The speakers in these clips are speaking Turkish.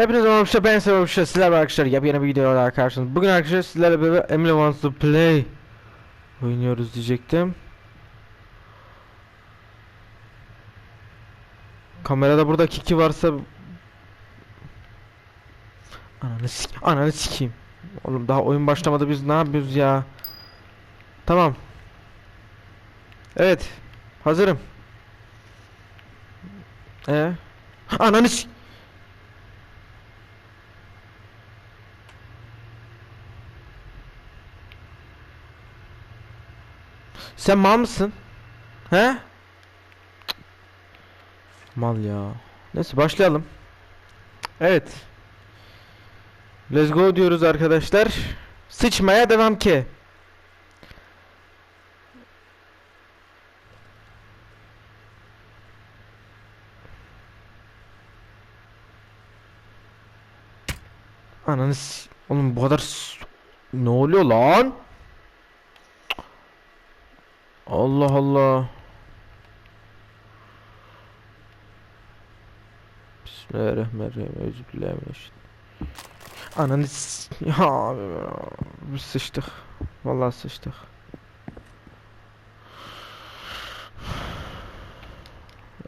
Hepinize merhaba ben Sebebi Arkadaşlar sizlerle arkadaşlar yepyeni bir videoda karşınızda. Bugün arkadaşlar sizlerle beraber Emily Wants to Play Oynuyoruz diyecektim. Kamerada burada Kiki varsa Ananı sik Ananı sikeyim. Oğlum daha oyun başlamadı biz ne yapıyoruz ya? Tamam. Evet Hazırım. Ee? Ananı sik Sen mal mısın? He? Mal ya. Neyse başlayalım. Evet. Let's go diyoruz arkadaşlar. Sıçmaya devam ki. Ananı Oğlum bu kadar Ne oluyor lan? Allah Allah. Bismillahirrahmanirrahim. Euzubillahimineşşeytanirracim. Ananı s- ya abi. Biz sıçtık. Vallahi sıçtık.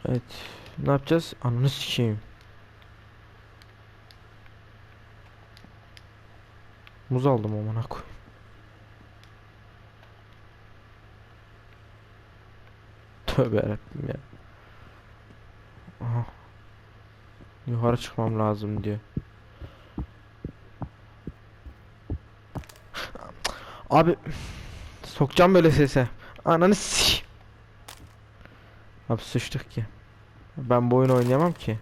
Evet. Ne yapacağız? Ananı sikeyim. Muz aldım amına koy. Tövbe yarabbim ya. Aha. Yukarı çıkmam lazım diyor. Abi sokacağım böyle sese. Ananı s. Abi sıçtık ki. Ben bu oyunu oynayamam ki.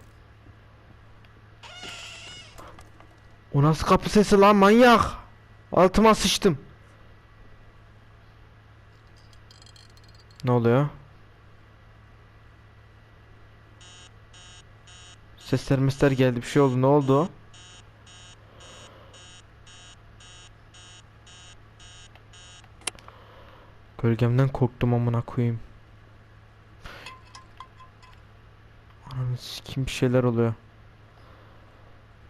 O nasıl kapı sesi lan manyak? Altıma sıçtım. Ne oluyor? Sesler mesler geldi bir şey oldu ne oldu? Gölgemden korktum amına koyayım. Ananı sikeyim bir şeyler oluyor.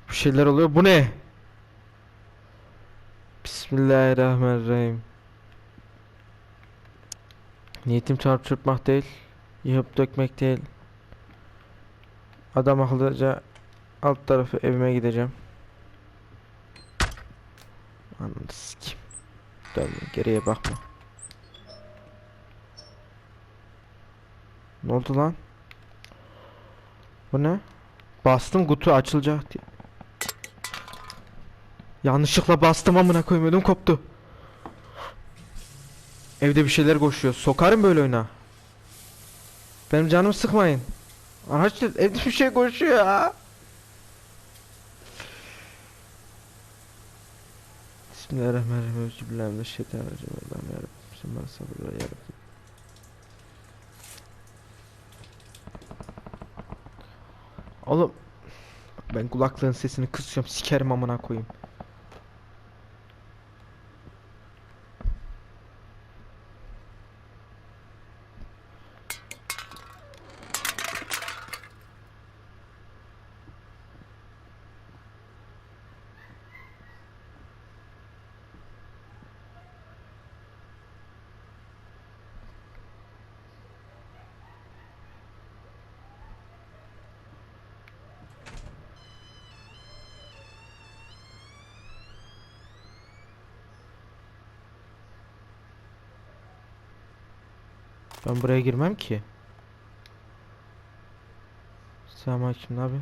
Bir şeyler oluyor bu ne? Bismillahirrahmanirrahim. Niyetim çarp çırpmak değil, yıkıp dökmek değil. Adam akıllıca alt tarafı evime gideceğim. Ananı sikeyim. Dönme geriye bakma. Ne oldu lan? Bu ne? Bastım kutu açılacak diye. Yanlışlıkla bastım amına koyayım ödüm koptu. Evde bir şeyler koşuyor. Sokarım böyle oyuna. Benim canımı sıkmayın. Arkadaşlar evde bir şey koşuyor ya. Bismillahirrahmanirrahim. Euzubillahimineşşeytanirracim. Allah'ım yarabbim. Sen bana sabır ver yarabbim. Oğlum ben kulaklığın sesini kısıyorum sikerim amına koyayım. Ben buraya girmem ki. Selamünaleyküm abi.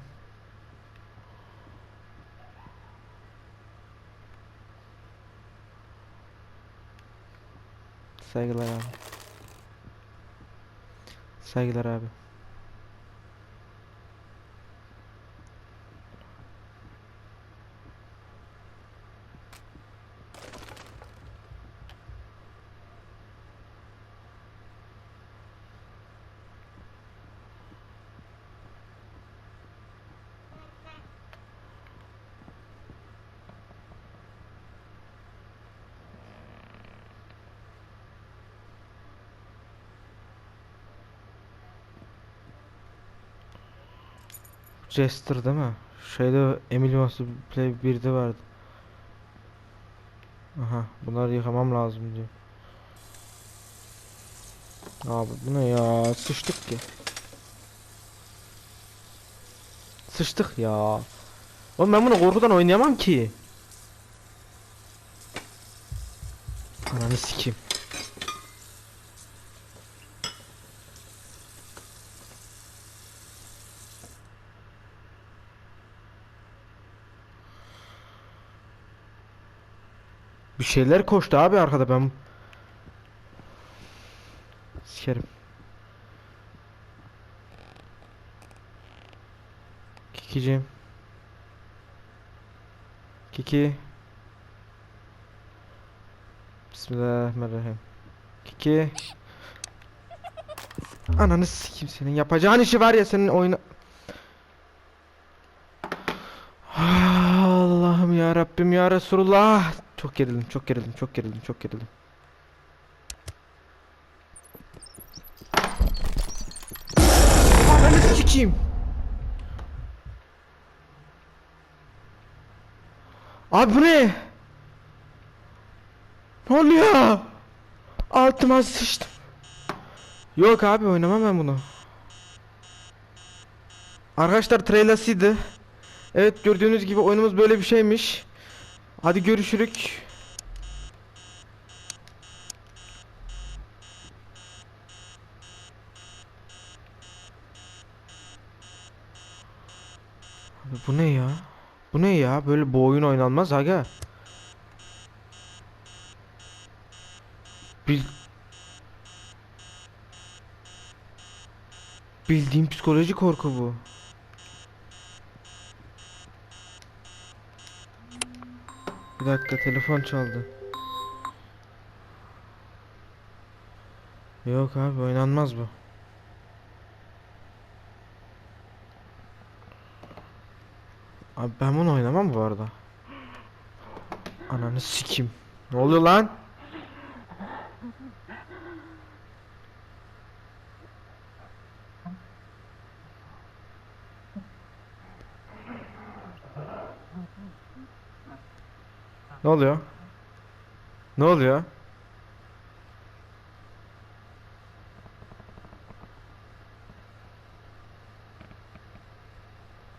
Saygılar abi. Saygılar abi. Jester değil mi? Şeyde Emily Must Play 1'de vardı. Aha bunları yıkamam lazım diyor. Abi bu ne ya? Sıçtık ki. Sıçtık ya. Oğlum ben bunu korkudan oynayamam ki. Ananı sikeyim. Bir şeyler koştu abi arkada ben. Sikerim. Kikicim. Kiki. Bismillahirrahmanirrahim. Kiki. Ananı sikeyim senin yapacağın işi var ya senin oyuna. Allah'ım ya Rabbim ya Resulullah. Çok gerildim, çok gerildim, çok gerildim, çok gerildim. Ananı sikeyim. Abi bu ne? Ne oluyor? Altıma sıçtım. Yok abi oynamam ben bunu. Arkadaşlar trailersıydı. Evet gördüğünüz gibi oyunumuz böyle bir şeymiş. Hadi görüşürük. Bu ne ya? Bu ne ya? Böyle bu oyun oynanmaz aga. Bil Bildiğim psikoloji korku bu. Bir dakika telefon çaldı. Yok abi oynanmaz bu. Abi ben bunu oynamam bu arada. Ananı sikim. Ne oluyor lan? Ne oluyor? Ne oluyor?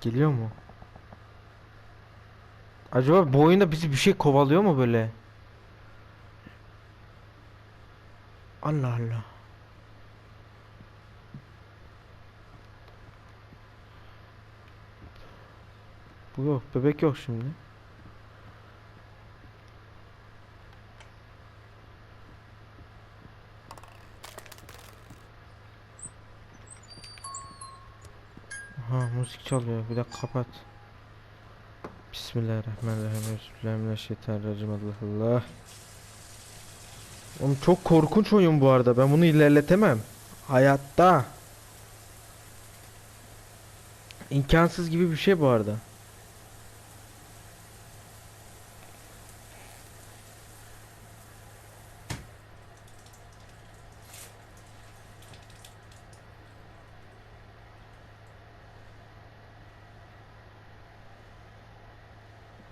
Geliyor mu? Acaba bu oyunda bizi bir şey kovalıyor mu böyle? Allah Allah. Bu yok, bebek yok şimdi. Ha müzik çalıyor. Bir dakika kapat. Bismillahirrahmanirrahim. Bismillahirrahmanirrahim. Allah. Oğlum çok korkunç oyun bu arada. Ben bunu ilerletemem. Hayatta. İmkansız gibi bir şey bu arada.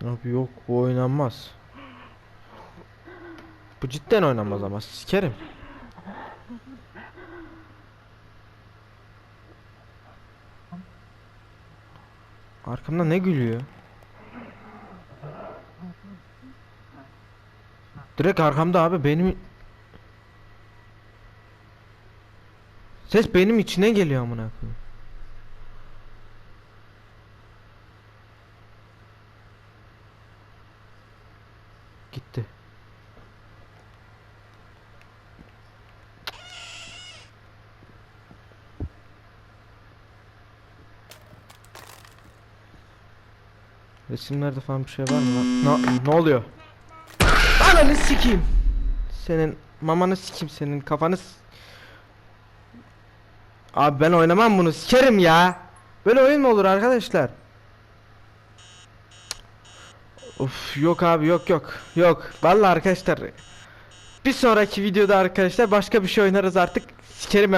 Abi yok bu oynanmaz. Bu cidden oynanmaz ama sikerim. Arkamda ne gülüyor? Direkt arkamda abi benim Ses benim içine geliyor amına koyayım. Gitti. Resimlerde falan bir şey var mı lan? Ne, ne oluyor? Ananı sikeyim. Senin mamanı sikeyim senin kafanı Abi ben oynamam bunu sikerim ya. Böyle oyun mu olur arkadaşlar? Of yok abi yok yok yok. Vallahi arkadaşlar bir sonraki videoda arkadaşlar başka bir şey oynarız artık. Sikerim